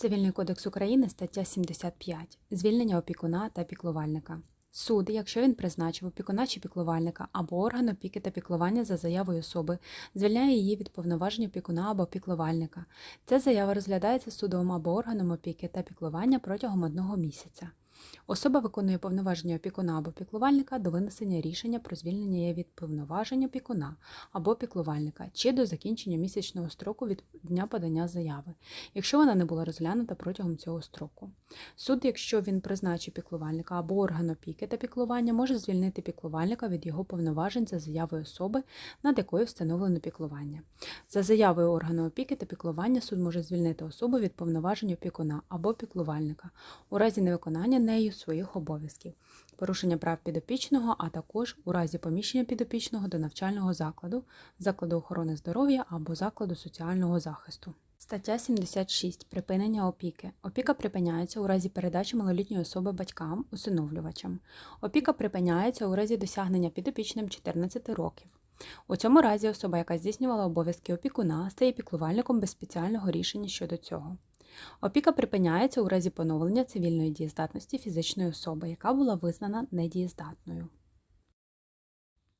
Цивільний кодекс України, стаття 75. Звільнення опікуна та піклувальника. Суд, якщо він призначив опікуна чи піклувальника або орган опіки та піклування за заявою особи, звільняє її від повноважень опікуна або піклувальника. Ця заява розглядається судом або органом опіки та піклування протягом одного місяця. Особа виконує повноваження опікуна або піклувальника до винесення рішення про звільнення її від повноважень опікуна або піклувальника чи до закінчення місячного строку від дня подання заяви, якщо вона не була розглянута протягом цього строку. Суд, якщо він призначив піклувальника або орган опіки та піклування, може звільнити піклувальника від його повноважень за заявою особи, над якою встановлено піклування. За заявою органу опіки та піклування суд може звільнити особу від повноважень опікуна або піклувальника у разі невиконання нею своїх обов'язків, порушення прав підопічного, а також у разі поміщення підопічного до навчального закладу, закладу охорони здоров'я або закладу соціального захисту. Стаття 76. Припинення опіки. Опіка припиняється у разі передачі малолітньої особи батькам, усиновлювачам. Опіка припиняється у разі досягнення підопічним 14 років. У цьому разі особа, яка здійснювала обов'язки опікуна, стає піклувальником без спеціального рішення щодо цього. Опіка припиняється у разі поновлення цивільної дієздатності фізичної особи, яка була визнана недієздатною.